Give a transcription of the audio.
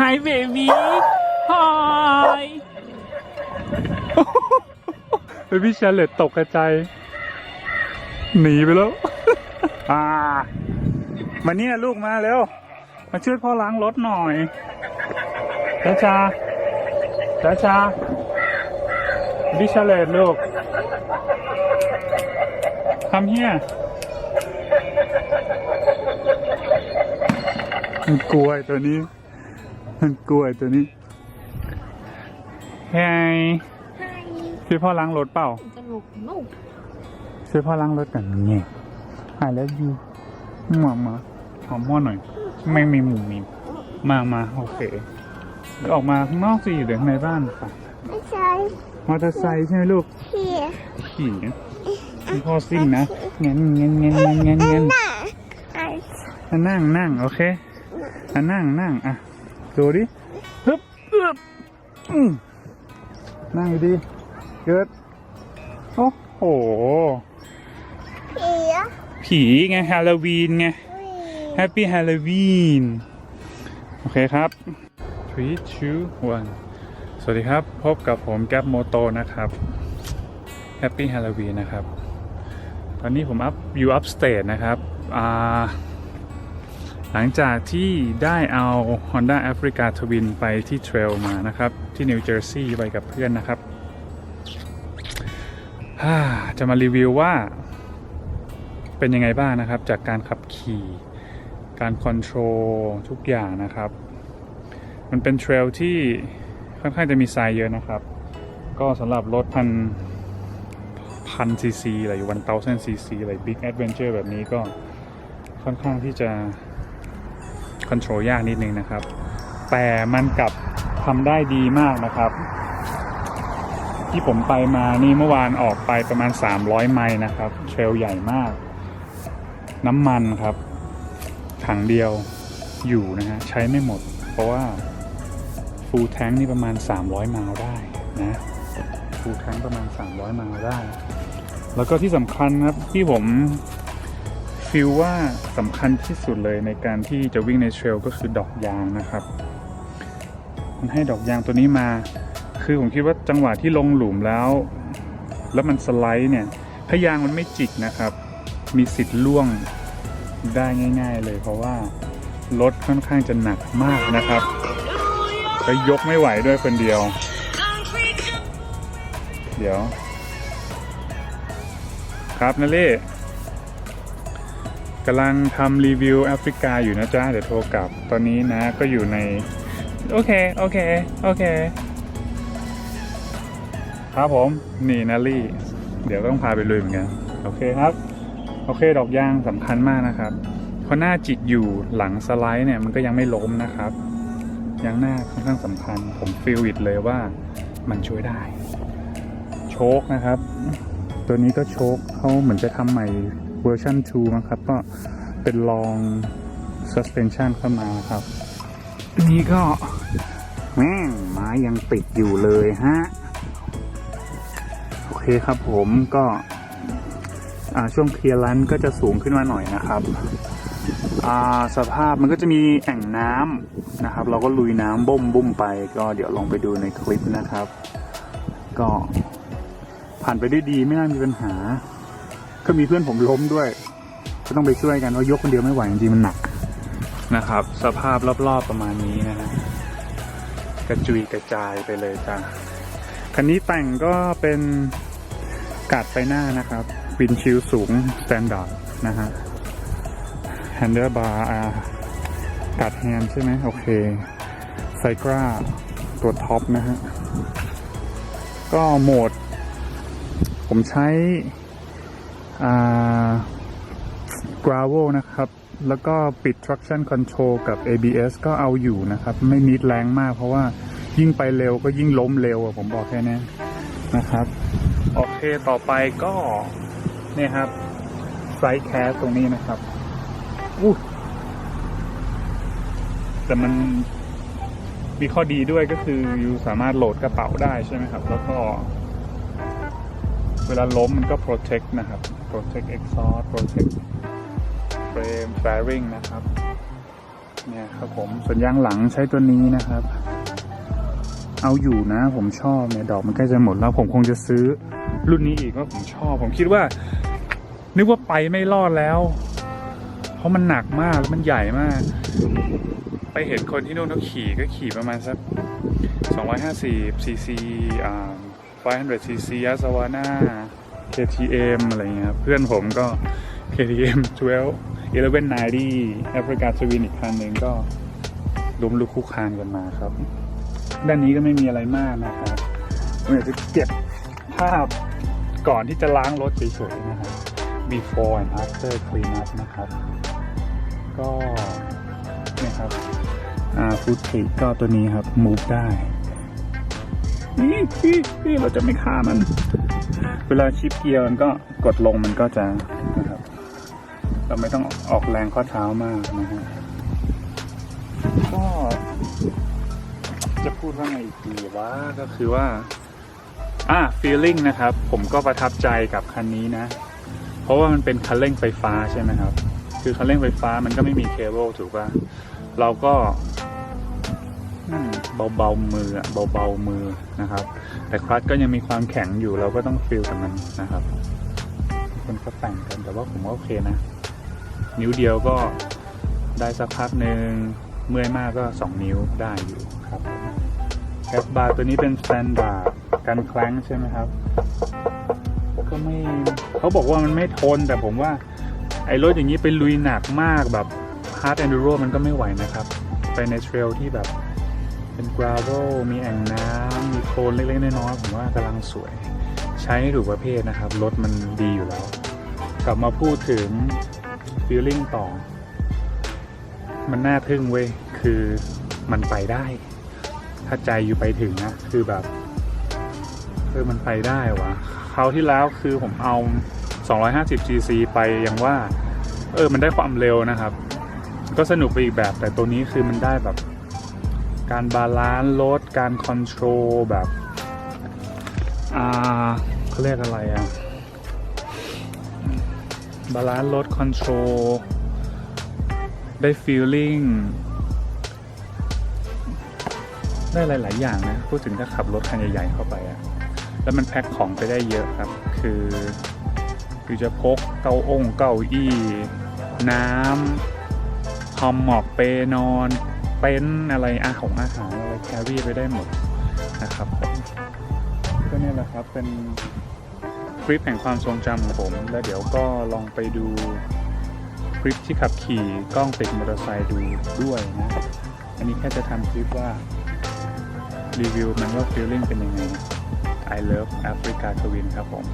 Hi baby Hi เบบี้ชาเลตตกกระจายหนีไปแล้ว อ่า มาเนี่ยลูกมาเร็ว มาช่วยพ่อล้างรถหน่อยช้าชาช้าชาบิชาเลตลูกทำเฮียมันกลัวไอ้ตัวนี้ มันกลัวไอ้ตัวนี้เฮ้ยช่วยพ่อล้างรถเปล่าตลกนุกช่วยพ่อล้างรถกันเงี้ยหายแล้วยูมามาหอมพ่อหน่อย ไม่มีหมูมีมามาโอเคเดี๋ยวออกมาข้างนอกสิเดี๋ยวข้างในบ้านค่ะไม่ใช่มอเตอร์ไซค์ใช่ไหมลูกเฮียขี่คุณพ่อซิ่งนะเงี้ยเงี้ยเงี้ยเงี้ยเงี้ยเงี้ยน่ะไอ้อะนั่งนั่งโอเคอะนั่งนั่งอะ ดูดิฮึบอึบอืมนั่งอยู่ดีเกิด โอ้โหเฮียผีไงฮาโลวีนไงแฮปปี้ฮาโลวีนโอเคครับ three two one สวัสดีครับ พบกับผมแก๊ปโมโตนะครับแฮปปี้ฮาโลวีนนะครับ ตอนนี้ผมอัพอยู่อัพสเตทนะครับ อ่า หลังจากที่ได้เอา Honda Africa Twin ไปที่เทรลมานะครับ ที่นิวเจอร์ซีย์ไปกับเพื่อนนะครับ จะมารีวิวว่าเป็นยังไงบ้างนะครับ จากการขับขี่การคอนโทรลทุกอย่างนะครับ มันเป็นเทรลที่ค่อนข้างจะมีทรายเยอะนะครับ ก็สำหรับรถพันพันซีซีอะไรวันเตาเซนซีซีอะไรบิ๊กแอดเวนเจอร์แบบนี้ก็ค่อนข้างที่จะ คอนโทรลยากนิดนึงนะครับ แต่มันกลับทำได้ดีมากนะครับ ที่ผมไปมานี่เมื่อวานออกไปประมาณ 300 ไมล์นะครับเทรลใหญ่มาก น้ำมันครับ ถังเดียวอยู่นะฮะใช้ไม่หมด เพราะว่าฟูลแทงนี่ประมาณ 300 ไมล์ได้นะฟูลแทงประมาณ 300 ไมล์ได้ แล้วก็ที่สำคัญครับที่ผม ฟีลว่าสำคัญที่สุดเลยในการที่จะวิ่งในเทรลก็คือดอกยางนะครับ มันให้ดอกยางตัวนี้มา คือผมคิดว่าจังหวะที่ลงหลุมแล้ว แล้วมันสไลด์เนี่ยถ้ายางมันไม่จิกนะครับ มีสิทธิ์ล่วงได้ง่าย ๆ เลยเพราะว่ารถค่อนข้างจะหนักมากนะครับแล้วยกไม่ไหวด้วยคนเดียว เดี๋ยว ครับนาเล่ำลังทำรีวิวแอฟริกาอยู่นะจ๊ะ เดี๋ยวโทรกลับ ตอนนี้นะก็อยู่ใน โอเค โอเค โอเค ครับผม นี่นาลี่ เดี๋ยวต้องพาไปลุยเหมือนกัน โอเคครับ โอเค ดอกยางสำคัญมากนะครับเพราะหน้าจิกอยู่หลังสไลด์เนี่ยมันก็ยังไม่ล้มนะครับยางหน้าค่อนข้างสำคัญ ผมฟีลอิดเลยว่ามันช่วยได้ โชคนะครับ ตัวนี้ก็โชคเขาเหมือนจะทำใหม่ เวอร์ชัน2มั้งครับ ก็เป็นลอง suspension เข้ามาครับนนี้ก็แม่งไม้ยังติดอยู่เลยฮะ โอเคครับผมก็ช่วงเคลียร์ลันก็จะสูงขึ้นมาหน่อยนะครับสภาพมันก็จะมีแอ่งน้ำนะครับ เราก็ลุยน้ำบ่มบุ้มไป ก็เดี๋ยวลองไปดูในคลิปนะครับ ก็ผ่านไปได้ดีไม่น่ามีปัญหา ก็มีเพื่อนผมล้มด้วย ก็ต้องไปช่วยกันเพราะยกคนเดียวไม่ไหวจริงๆมันหนักนะครับ สภาพรอบๆประมาณนี้นะฮะกระจุยกระจายไปเลยจ้าคันนี้แต่งก็เป็นกาดไฟหน้านะครับวินชิลสูงสแตนดาร์ดนะฮะแฮนเดอร์บาร์กาดแฮนใช่ไหมโอเคไซกราตัวท็อปนะฮะ ก็โหมด ผมใช้ อ่า gravel นะครับ แล้วก็ปิด traction control กับ ABS ก็เอาอยู่นะครับ ไม่นิดแรงมาก เพราะว่ายิ่งไปเร็วก็ยิ่งล้มเร็วอะผมบอกแค่นี้นะครับ โอเคต่อไปก็เนี่ยครับไซส์แคสตรงนี้นะครับอู้แต่มันมีข้อดีด้วยก็คืออยู่สามารถโหลดกระเป๋าได้ใช่ไหมครับ แล้วก็ เวลาล้มมันก็ protect นะครับ protect exhaust protect frame fairing นะครับเนี่ยครับผมส่วนยางหลังใช้ตัวนี้นะครับ เอาอยู่นะผมชอบเนี่ยดอกมันใกล้จะหมดแล้วผมคงจะซื้อรุ่นนี้อีกว่าผมชอบ ผมคิดว่า นึกว่าไปไม่รอดแล้ว เพราะมันหนักมากแล้วมันใหญ่มาก ไปเห็นคนที่นู่นเขาขี่ก็ขี่ประมาณสัก250 cc อ่า500 cc ยาสวาน่า KTM อะไรเงี้ยครับเพื่อนผมก็ KTM 12 1190แอฟริกาทวินอีกคันหนึ่งก็ล้มลุกคลุกคานกันมาครับ ด้านนี้ก็ไม่มีอะไรมากนะครับผมอยากจะเก็บภาพก่อนที่จะล้างรถเฉยๆนะครับ before and after clean up นะครับ ก็เนี่ยครับ อ่าฟูดเทคก็ตัวนี้ครับ move ได้ นี่นี่นี่เราจะไม่ฆ่ามัน เวลาชิปเกียร์มันก็กดลงมันก็จะนะครับ เราไม่ต้องออกแรงข้อเท้ามากนะฮะก็จะพูดว่าไงอีกดีว่าก็คือว่า อ่า feeling นะครับ ผมก็ประทับใจกับคันนี้นะ เพราะว่ามันเป็นคันเร่งไฟฟ้าใช่ไหมครับ คือคันเร่งไฟฟ้ามันก็ไม่มีเคเบิลถูกป่ะเราก็อืม เบาๆมืออะเบาๆมือนะครับ แต่คลัตก็ยังมีความแข็งอยู่เราก็ต้องฟีลกับมันนะครับคนก็แต่งกันแต่ว่าผมว่าโอเคนะ นิ้วเดียวก็ได้สักพักหนึ่งเมื่อยมากก็ 2 นิ้วได้อยู่ครับแคปบาร์ตัวนี้เป็นสแตนดาร์ดกันแคล้งใช่ไหมครับ ก็ไม่เขาบอกว่ามันไม่ทนแต่ผมว่าไอ้รถอย่างนี้ไปลุยหนักมากแบบฮาร์ดแอนดูโรมันก็ไม่ไหวนะครับ ไปในเทรลที่แบบ เป็นกราวเวลมีแอ่งน้ำมีโคลนเล็กๆน้อยๆผมว่ากำลังสวย ใช้ใถูกประเภทนะครับ รถมันดีอยู่แล้ว กลับมาพูดถึงฟีลลิ่งต่อ มันน่าทึ่งเว้ย คือมันไปได้ ถ้าใจอยู่ไปถึงนะ คือแบบเออมันไปได้วะคราวที่แล้วคือผมเอา 250 cc ไปยังว่า เออ มันได้ความเร็วนะครับ ก็สนุกไปอีกแบบแต่ตัวนี้คือมันได้แบบ การบาลานซ์รถการคอนโทรลแบบอ่าเขาเรียกอะไรอะบาลานซ์รถคอนโทรลได้ฟีลลิ่งได้หลาย ๆ อย่างนะ พูดถึงถ้าขับรถคันใหญ่ ๆ เข้าไปอะแล้วมันแพ็คของไปได้เยอะครับ คือคือจะพกเก้าองเก้าอี้ น้ำฮอมหมอกเปนอน เต็นท์อะไรอาของอาหารอะไรแครี่ไปได้หมดนะครับก็เนี่ยแหละครับเป็นคลิปแห่งความทรงจำของผม แล้วเดี๋ยวก็ลองไปดูคลิปที่ขับขี่กล้องติดมอเตอร์ไซค์ดูด้วยนะ อันนี้แค่จะทำคลิปว่ารีวิวมันว่าฟีลลิ่งเป็นยังไง I love Africa Twin ครับผม